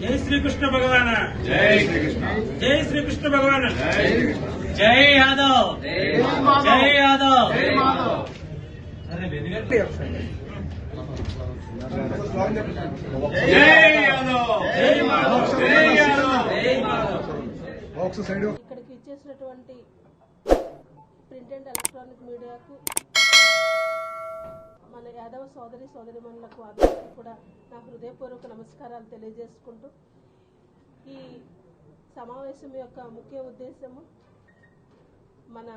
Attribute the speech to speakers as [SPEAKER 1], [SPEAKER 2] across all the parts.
[SPEAKER 1] జై శ్రీకృష్ణ భగవాన్.
[SPEAKER 2] జై శ్రీకృష్ణ.
[SPEAKER 1] జై శ్రీకృష్ణ భగవాన్.
[SPEAKER 2] జై
[SPEAKER 1] యాదవ్ జై యాదవ్.
[SPEAKER 2] జై యాదవ్.
[SPEAKER 1] జై మాధవ్.
[SPEAKER 2] జై యాదవ్.
[SPEAKER 1] జై మాధవ్.
[SPEAKER 3] బాక్స్ సైడ్
[SPEAKER 4] ఇక్కడికి ఇచ్చేసినటువంటి ప్రింట్ అండ్ ఎలక్ట్రానిక్ మీడియాకు మన యాదవ సోదరి సోదరిమణులకు అందరికీ కూడా నా హృదయపూర్వక నమస్కారాలు తెలియజేసుకుంటూ ఈ సమావేశం యొక్క ముఖ్య ఉద్దేశము మన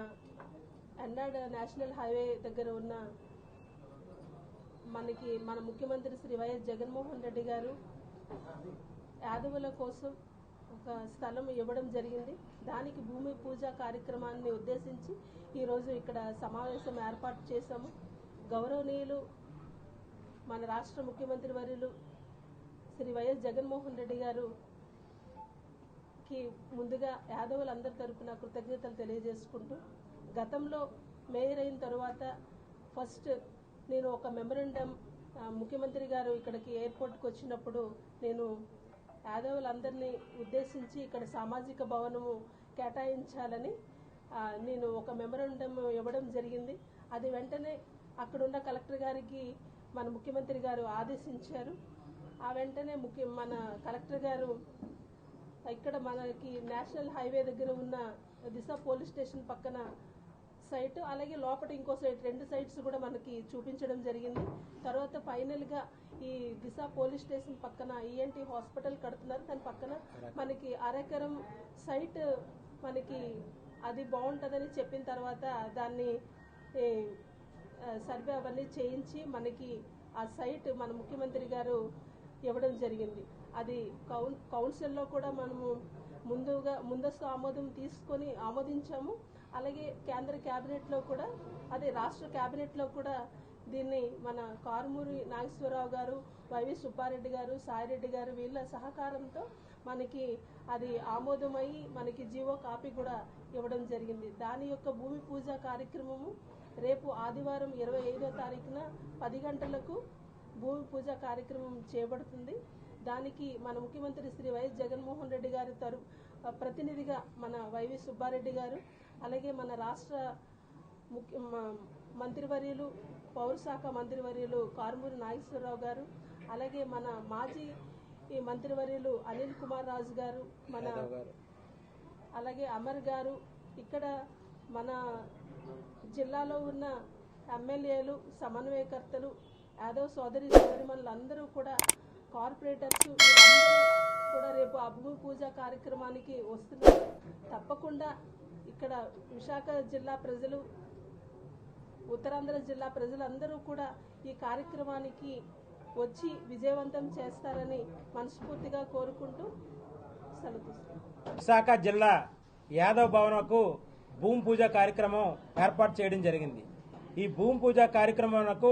[SPEAKER 4] ఎన్నాడ్ నేషనల్ హైవే దగ్గర ఉన్న మనకి మన ముఖ్యమంత్రి శ్రీ వైఎస్ జగన్మోహన్ రెడ్డి గారు యాదవుల కోసం ఒక స్థలం ఇవ్వడం జరిగింది. దానికి భూమి పూజ కార్యక్రమాన్ని ఉద్దేశించి ఈరోజు ఇక్కడ సమావేశం ఏర్పాటు చేశాము. గౌరవనీయులు మన రాష్ట్ర ముఖ్యమంత్రి వర్యులు శ్రీ వైఎస్ జగన్మోహన్ రెడ్డి గారు కి ముందుగా యాదవులందరి తరపున కృతజ్ఞతలు తెలియజేసుకుంటూ గతంలో మేయర్ అయిన తర్వాత ఫస్ట్ నేను ఒక మెమరండం ముఖ్యమంత్రి గారు ఇక్కడికి ఎయిర్పోర్ట్కి వచ్చినప్పుడు నేను యాదవులందరినీ ఉద్దేశించి ఇక్కడ సామాజిక భవనము కేటాయించాలని నేను ఒక మెమరండం ఇవ్వడం జరిగింది. అది వెంటనే అక్కడున్న కలెక్టర్ గారికి మన ముఖ్యమంత్రి గారు ఆదేశించారు. ఆ వెంటనే ముఖ్య మన కలెక్టర్ గారు ఇక్కడ మనకి నేషనల్ హైవే దగ్గర ఉన్న దిశ పోలీస్ స్టేషన్ పక్కన సైట్ అలాగే లోపల ఇంకో సైట్ రెండు సైట్స్ కూడా మనకి చూపించడం జరిగింది. తర్వాత ఫైనల్గా ఈ దిశ పోలీస్ స్టేషన్ పక్కన ఈఎన్టీ హాస్పిటల్ కడుతున్నారు. దాని పక్కన మనకి అరెకరం సైట్ మనకి అది బాగుంటుందని చెప్పిన తర్వాత దాన్ని సర్వే అవన్నీ చేయించి మనకి ఆ సైట్ మన ముఖ్యమంత్రి గారు ఇవ్వడం జరిగింది. అది కౌన్ కౌన్సిల్లో కూడా మనము ముందుగా ముందస్తు ఆమోదం తీసుకొని ఆమోదించాము. అలాగే కేంద్ర క్యాబినెట్లో కూడా అదే రాష్ట్ర క్యాబినెట్లో కూడా దీన్ని మన కారుమూరి నాగేశ్వరరావు గారు వైవి సుబ్బారెడ్డి గారు సాయిరెడ్డి గారు వీళ్ళ సహకారంతో మనకి అది ఆమోదమై మనకి జీవో కాపీ కూడా ఇవ్వడం జరిగింది. దాని యొక్క భూమి పూజ కార్యక్రమము రేపు ఆదివారం ఇరవై ఐదో తారీఖున పది గంటలకు భూమి పూజ కార్యక్రమం చేపడుతుంది. దానికి మన ముఖ్యమంత్రి శ్రీ వైఎస్ జగన్మోహన్ రెడ్డి గారి తరు ప్రతినిధిగా మన వైవి సుబ్బారెడ్డి గారు అలాగే మన రాష్ట్ర ముఖ్య మ- మంత్రివర్యులు పౌరశాఖ మంత్రివర్యులు కారుమూరి నాగేశ్వరరావు గారు అలాగే మన మాజీ ఈ మంత్రివర్యులు అనిల్ కుమార్ రాజు గారు మన అలాగే అమర్ గారు ఇక్కడ మన జిల్లాలో ఉన్న ఎమ్మెల్యేలు సమన్వయకర్తలు యాదవ్ సోదరి సోదరిమణులు అందరూ కూడా కార్పొరేటర్స్ కూడా రేపు భూమి పూజ కార్యక్రమానికి వస్తున్నారు. తప్పకుండా ఇక్కడ విశాఖ జిల్లా ప్రజలు ఉత్తరాంధ్ర జిల్లా ప్రజలందరూ కూడా ఈ కార్యక్రమానికి వచ్చి విజయవంతం చేస్తారని మనస్ఫూర్తిగా కోరుకుంటూ
[SPEAKER 1] విశాఖ జిల్లా యాదవ్ భవనకు భూమి పూజ కార్యక్రమం ఏర్పాటు చేయడం జరిగింది. ఈ భూమి పూజ కార్యక్రమంకు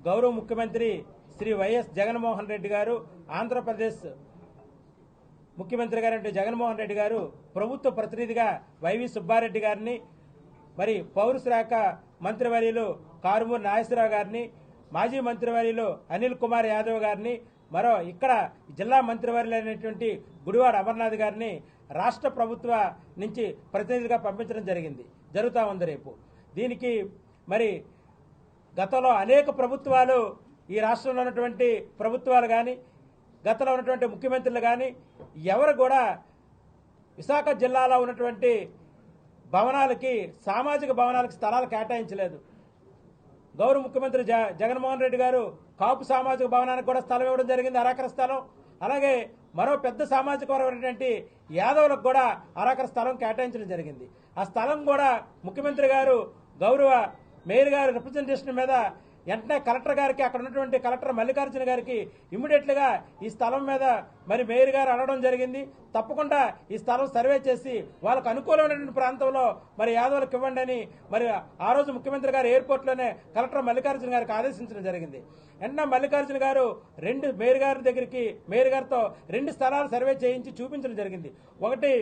[SPEAKER 1] గౌరవ ముఖ్యమంత్రి శ్రీ వైఎస్ జగన్మోహన్ రెడ్డి గారు ఆంధ్రప్రదేశ్ ముఖ్యమంత్రి గారు జగన్మోహన్ రెడ్డి గారు ప్రభుత్వ ప్రతినిధిగా వైవి సుబ్బారెడ్డి గారిని మరి పౌర శాఖ మంత్రివర్యులు కారుమూరి నాగేశ్వరరావు గారిని మాజీ మంత్రివర్యులు అనిల్ కుమార్ యాదవ్ గారిని మరో ఇక్కడ జిల్లా మంత్రివర్యులైనటువంటి గుడివాడ అమర్నాథ్ గారిని రాష్ట్ర ప్రభుత్వ నుంచి ప్రతినిధిగా పంపించడం జరిగింది. జరుగుతూ ఉంది రేపు. దీనికి మరి గతంలో అనేక ప్రభుత్వాలు ఈ రాష్ట్రంలో ఉన్నటువంటి ప్రభుత్వాలు కానీ గతంలో ఉన్నటువంటి ముఖ్యమంత్రులు కానీ ఎవరు కూడా విశాఖ జిల్లాలో ఉన్నటువంటి భవనాలకి సామాజిక భవనాలకు స్థలాలు కేటాయించలేదు. గౌరవ ముఖ్యమంత్రి జ జగన్మోహన్ రెడ్డి గారు కాపు సామాజిక భవనానికి కూడా స్థలం ఇవ్వడం జరిగింది అరాకర స్థలం. అలాగే మరో పెద్ద సామాజిక వర్గమైనటువంటి యాదవులకు కూడా అరాకర స్థలం కేటాయించడం జరిగింది. ఆ స్థలం కూడా ముఖ్యమంత్రి గారు గౌరవ మేయర్ గారు రిప్రజెంటేషన్ మీద వెంటనే కలెక్టర్ గారికి అక్కడ ఉన్నటువంటి కలెక్టర్ మల్లికార్జున గారికి ఇమ్మీడియట్లుగా ఈ స్థలం మీద మరి మేయర్ గారు అడగడం జరిగింది. తప్పకుండా ఈ స్థలం సర్వే చేసి వాళ్ళకు అనుకూలమైనటువంటి ప్రాంతంలో మరి యాదవులకు ఇవ్వండి అని మరి ఆ రోజు ముఖ్యమంత్రి గారు ఎయిర్పోర్ట్లోనే కలెక్టర్ మల్లికార్జున గారికి ఆదేశించడం జరిగింది. వెంటనే మల్లికార్జున గారు రెండు మేయర్ గారి దగ్గరికి మేయర్ గారితో రెండు స్థలాలు సర్వే చేయించి చూపించడం జరిగింది. ఒకటి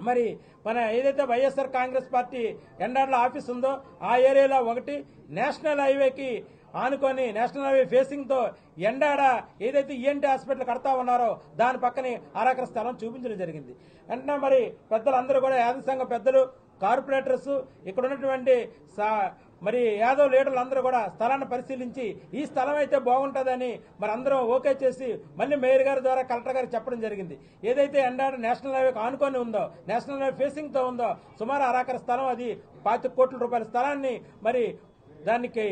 [SPEAKER 1] మరి మన ఏదైతే వైఎస్ఆర్ కాంగ్రెస్ పార్టీ ఎండాడ్ల ఆఫీస్ ఉందో ఆ ఏరియాలో ఒకటి నేషనల్ హైవేకి ఆనుకొని నేషనల్ హైవే ఫేసింగ్తో ఎండాడ ఏదైతే ఈఎన్టీ హాస్పిటల్ కడతా ఉన్నారో దాని పక్కనే ఆరాకర స్థలం చూపించడం జరిగింది. వెంటనే మరి పెద్దలందరూ కూడా యాద సంఘ పెద్దలు కార్పొరేటర్స్ ఇక్కడ ఉన్నటువంటి సా- మరి యాదవ్ లీడర్లు అందరూ కూడా స్థలాన్ని పరిశీలించి ఈ స్థలం అయితే బాగుంటుందని మరి అందరం ఓకే చేసి మళ్ళీ మేయర్ గారి ద్వారా కలెక్టర్ గారికి చెప్పడం జరిగింది. ఏదైతే ఎండాడ నేషనల్ హైవేకి ఆనుకొని ఉందో నేషనల్ హైవే ఫేసింగ్తో ఉందో సుమారు అరాకర స్థలం అది పాతిక కోట్ల రూపాయల స్థలాన్ని మరి దానికి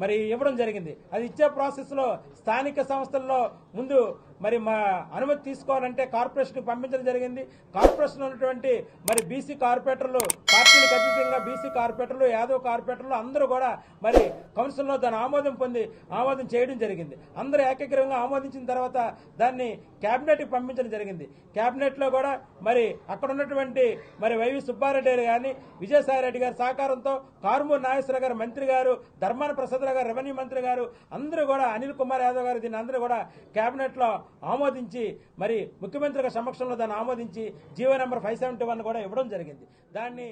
[SPEAKER 1] మరి ఇవ్వడం జరిగింది. అది ఇచ్చే ప్రాసెస్లో స్థానిక సంస్థల్లో ముందు మరి మా అనుమతి తీసుకోవాలంటే కార్పొరేషన్ పంపించడం జరిగింది. కార్పొరేషన్ ఉన్నటువంటి మరి బీసీ కార్పొరేటర్లు పార్టీలకు అతీతంగా బీసీ కార్పొరేటర్లు యాదవ్ కార్పొరేటర్లు అందరూ కూడా మరి కౌన్సిల్లో దాని ఆమోదం పొంది ఆమోదం చేయడం జరిగింది. అందరూ ఏకగ్రీవంగా ఆమోదించిన తర్వాత దాన్ని కేబినెట్కి పంపించడం జరిగింది. క్యాబినెట్లో కూడా మరి అక్కడ ఉన్నటువంటి మరి వైవి సుబ్బారెడ్డి గారు కానీ విజయసాయి రెడ్డి గారి సహకారంతో కారుమూరి నాగేశ్వర గారు మంత్రి గారు ధర్మాన ప్రసాదరావు గారు రెవెన్యూ మంత్రి గారు అందరూ కూడా అనిల్ కుమార్ యాదవ్ గారు దీన్ని అందరూ కూడా క్యాబినెట్లో ఆమోదించి మరి ముఖ్యమంత్రి సమక్షంలో దాన్ని ఆమోదించి GO number five seventy one కూడా ఇవ్వడం జరిగింది. దాన్ని